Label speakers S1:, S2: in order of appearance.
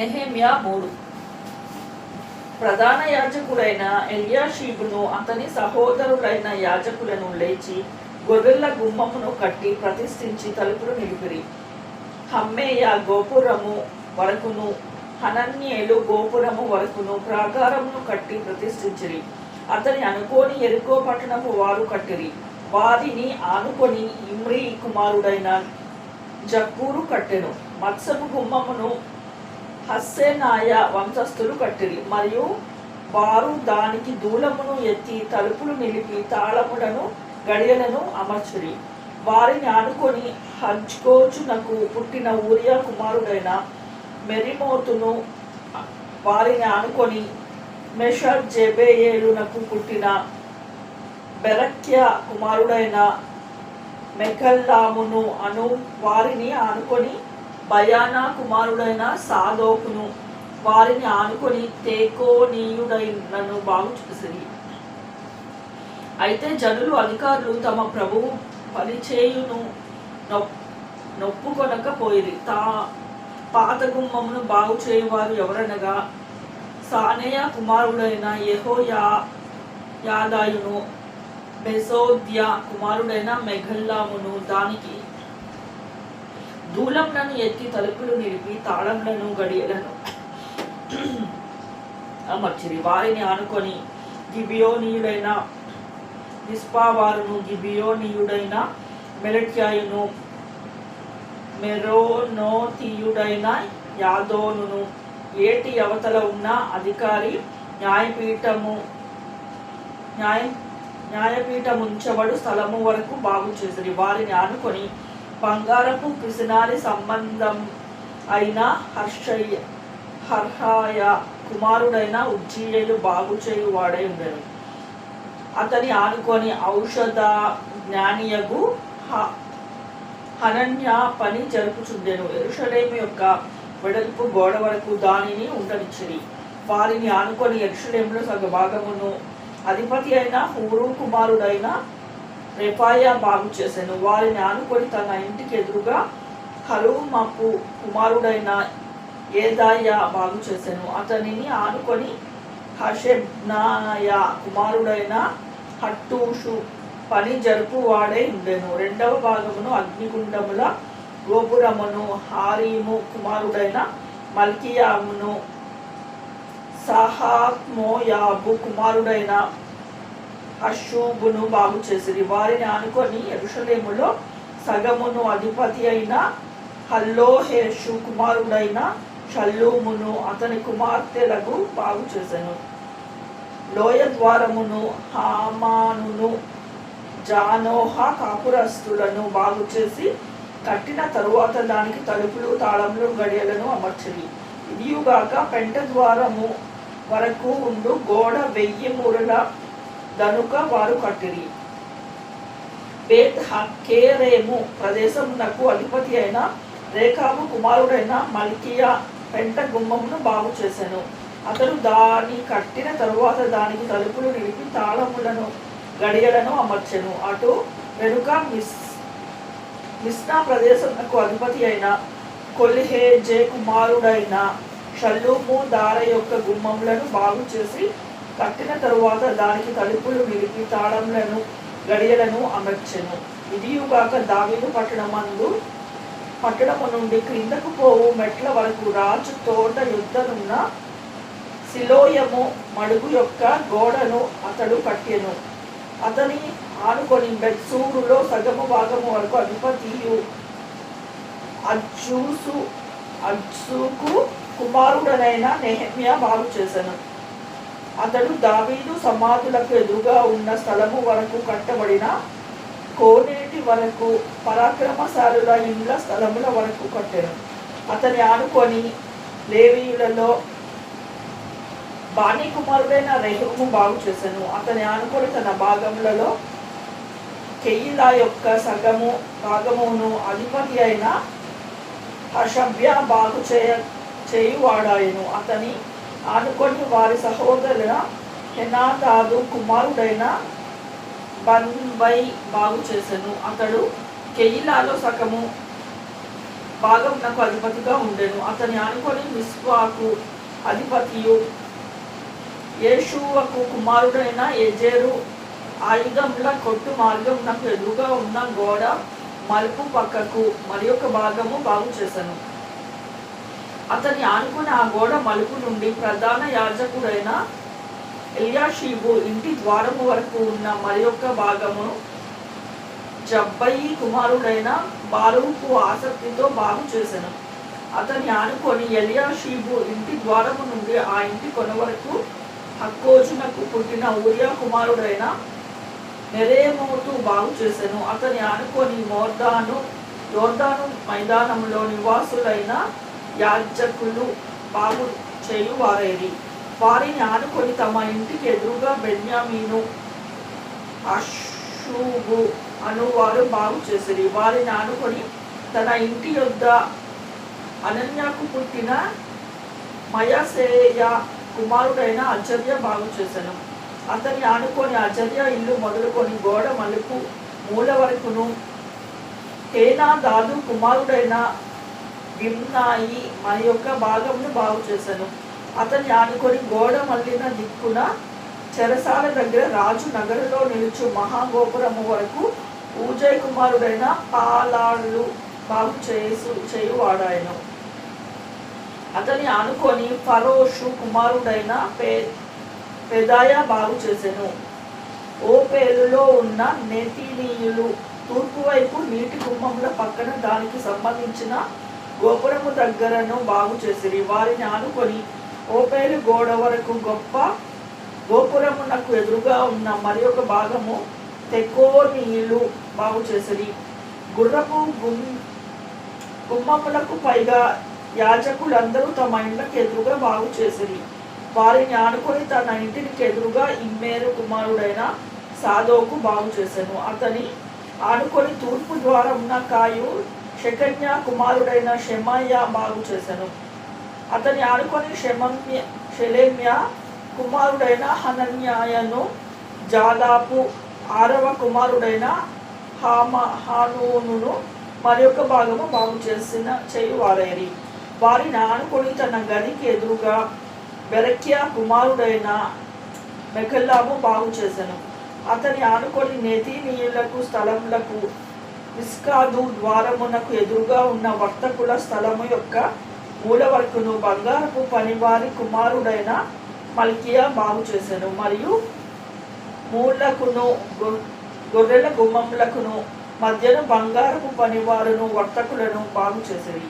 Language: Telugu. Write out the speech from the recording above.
S1: నెహేమియా మూడు ప్రధాన యాజకుడైన ఎలియాషీబును అతని సహోదరులైన యాజకులను లేచి గొర్రెల గుమ్మమును కట్టి ప్రతిష్ఠించి తలుపులు నిలిపిరి. హమ్మేయ గోపురము వరకును హనన్యేలు గోపురము వరకును ప్రాకారమును కట్టి ప్రతిష్ఠించిరి. అతని అనుకోని ఎరుకో పట్టణము వారు కట్టిరి. వారిని ఆనుకొని ఇమ్రి కుమారుడైన జక్కూరు కట్టెను. మత్సపు గుమ్మమును హస్సేనాయ వంశస్థులు కట్టిరి. మరియు వారు దానికి దూలమును ఎత్తి తలుపులు నిలిపి తాళములను గడియలను అమర్చిరి. వారిని ఆనుకొని హజ్కోచునకు పుట్టిన ఊరియా కుమారుడైన మెరిమోతును వారిని ఆనుకొని మెషర్ జెబేయేలునకు పుట్టిన బెరక్య కుమారుడైన మెకల్లామును అను వారిని ఆనుకొని భయానా కుమారుడైన సాదోకును వారిని ఆనుకొని తేకోనీయుడైనను బాగు చూసిరి. అయితే జనులు అధికారులు తమ ప్రభువు పనిచేయును నొప్పుకొనకపోయిరి. తా పాత గుమ్మమును బాగు చేయువారు ఎవరనగా సానేయ కుమారుడైన యహోయా యాదాయును బెసోద్య కుమారుడైన మెఘల్లామును దానికి దూలంలను ఎత్తి తలుపులు నిలిపి తాళంలను గడియలను అమర్చిరి. వారిని ఆనుకొని గిబియోనీయుడైన నిస్పావారును గిబియోనీయుడైన మెలట్యాయును మెరోనోతీయుడైన యాదోనును ఏటి అవతల ఉన్న అధికారి న్యాయపీఠము న్యాయ న్యాయపీఠముంచబడు స్థలము వరకు బాగు చేసిరి. వారిని ఆనుకొని బంగారపు కృష్ణాని సంబంధం అయిన హర్షయ్య హర్హాయ కుమారుడైన ఉజ్జీయులు బాగు చేయువాడై ఉండెను. అతని ఆనుకొని ఔషధ జ్ఞానియగు హ- హనన్య పని జరుపుచుండెను. ఎరుషలేము యొక్క వెడల్పు గోడ వరకు దానిని ఉండనిచ్చిరి వారిని ఆనుకొని ఎరుషలేములో సగ భాగమును అధిపతి అయిన హూరు కుమారుడైన రెపాయా బాగు చేశాను. వారిని ఆనుకొని తన ఇంటికి ఎదురుగా హరుమపు కుమారుడైన ఏదాయ బాగు చేశాను. అతనిని ఆనుకొని హషెబ్నాయ కుమారుడైన హట్టూషు పని జరుపు వాడై ఉండెను. రెండవ భాగమును అగ్నిగుండముల గోపురమును హారీము కుమారుడైన మల్కియామును సహాత్మోయాబు కుమారుడైన అశూబును బాగు చేసిరి వారిని ఆనుకొని ఎరుషలేములో సగమును అధిపతి అయిన హల్లోహేషు కుమారుడైన షల్లూమును అతని కుమార్తెలకు బాగు చేశాను. లోయ ద్వారమును హామానును జానోహ కాపురస్తులను బాగు చేసి కట్టిన తరువాత దానికి తలుపులు తాళములు గడియలను అమర్చివి ఇదియుగాక పెంట ద్వారము వరకు ఉండు. గోడ వెయ్యి మూరల దనుక వారు కట్టిరి. బేత్ హక్కేరేము ప్రదేశమునకు అధిపతి అయిన రేఖాము కుమారుడైన మల్కియా పెంట గుమ్మమును బాగు చేశాను అతడు దాని కట్టిన తరువాత దానికి తలుపులు నిలిపి తాళములను గడియలను అమర్చెను. అటు వెనుక మిస్ మిస్నా ప్రదేశంకు అధిపతి అయిన కొలిహే జే కుమారుడైన షల్లూము దార యొక్క గుమ్మములను బాగు చేసి కట్టిన తరువాత దానికి తలుపులు నిలిపి తాళంలను గడియలను అమర్చెను. ఇదియుగాక దావీదు పట్టణమందు పట్టణము నుండి క్రిందకు పోవు మెట్ల వరకు రాజు తోట యుద్ధనున్న శిలోయము మడుగు యొక్క గోడను అతడు కట్టెను. అతని ఆనుకొని బెత్సూరులో సగము భాగము వరకు అధిపతియు అజ్జూసు అజ్జూకు కుమారుడనైన నెహమ్యా బాగు చేశాను అతడు దావీదు సమాధులకు ఎదురుగా ఉన్న స్థలము వరకు కట్టబడిన కోనేటి వరకు పరాక్రమశాలుల ఇండ్ల స్థలముల వరకు కట్టెను. అతని ఆనుకొని లేవీయులలో బాణీ కుమారుడైన రెహుము బాగు చేశాను అతని ఆనుకొని తన భాగములలో కెయిలా యొక్క సగము భాగమును అధిపతి అయిన హషభ్య బాగు చేయ చేయువాడాయను. అతని ఆనుకొని వారి సహోదరుల హెనాదాదు కుమారుడైన బన్బై బాగు చేశాను అతడు కెయిలాలో సగము భాగం నాకు అధిపతిగా ఉండెను. అతని అనుకొని మిస్వాకు అధిపతియు యేషువకు కుమారుడైన ఎజేరు ఆయుధముల కొట్టు మార్గం నాకు ఎదురుగా ఉన్న గోడ మలుపు పక్కకు మరి ఒక భాగము బాగు చేశాను అతని ఆనుకుని ఆ గోడ మలుపు నుండి ప్రధాన యాజకుడైన ఎలియాషీబు ఇంటి ద్వారము వరకు ఉన్న మరి యొక్క భాగమును జబ్బయి కుమారుడైన బారుకు ఆసక్తితో బాగు చేశాను అతని ఆనుకొని ఎలియాషీబు ఇంటి ద్వారము నుండి ఆ ఇంటి కొన వరకు హక్కోజునకు పుట్టిన ఊరియా కుమారుడైన నెరేమోతు బాగు చేశాను అతని ఆనుకొని మోర్దాను యోర్దాను మైదానంలో నివాసులైన యాజకులు బాగు చేయువారేరి వారిని ఆనుకొని తమ ఇంటికి ఎదురుగా బెన్యామీను అషూబు అనువారు బాగు చేసిరి. వారిని ఆనుకొని తన ఇంటి యొద్ద అనన్యకు పుట్టిన మయసేయ కుమారుడైన అజర్య బాగు చేశాను అతన్ని ఆనుకొని అజర్య ఇల్లు మొదలుకొని గోడ మలుపు మూల వరకును కేనా దాదు కుమారుడైన గిమ్నాయి మన యొక్క భాగమును బాగు చేశాను. అతన్ని ఆనుకొని గోడ మల్లిన దిక్కున చెరసాల దగ్గర రాజు నగరంలో నిలుచు మహాగోపురము వరకు ఊజయ్ కుమారుడైన పాలాళ్ళు బాగు చేసు చేయువాడాయను. అతని ఆనుకొని ఫరోషు కుమారుడైన పే పెదాయ బాగు చేసెను. ఓ ఉన్న నెతినీయులు తూర్పు వైపు నీటి కుంభముల పక్కన దానికి సంబంధించిన గోపురము దగ్గరను బాగు చేసిరి. వారిని ఆనుకొని ఓపేరు గోడ వరకు గొప్ప గోపురమునకు ఎదురుగా ఉన్న మరి ఒక భాగము తెకోనీయులు బాగు చేసిరి. గుర్రపు గుమ్మములకు పైగా యాజకులందరూ తమ ఇండ్లకు ఎదురుగా బాగు చేసిరి. వారిని ఆనుకొని తన ఇంటికి ఎదురుగా ఇమ్మేరు కుమారుడైన సాధోకు బాగు చేశాను అతని ఆనుకొని తూర్పు ద్వారా ఉన్న కాయు శకన్య కుమారుడైన షెమయ్య బాగు చేశాను అతని ఆనుకొని షెమమ్య షెలేమ్య కుమారుడైన హనన్యాయను జాలాపు ఆరవ కుమారుడైన హామ హానూను మరొక భాగము బాగు చేసిన చేయువారేరి. వారిని ఆనుకొని తన గదికి ఎదురుగా బెరక్య కుమారుడైన మెకల్లాము బాగు చేశాను అతని ఆనుకొని నేతీనీయులకు స్థలములకు ఇస్కాదు ద్వారమునకు ఎదురుగా ఉన్న వర్తకుల స్థలము యొక్క మూల వరకును బంగారపు పనివారి కుమారుడైన మల్కియా బాగు చేశాను మరియు మూలకును గొ- గొర్రెల గుమ్మములకును మధ్యన బంగారపు పనివారును వర్తకులను బాగు చేసేవి.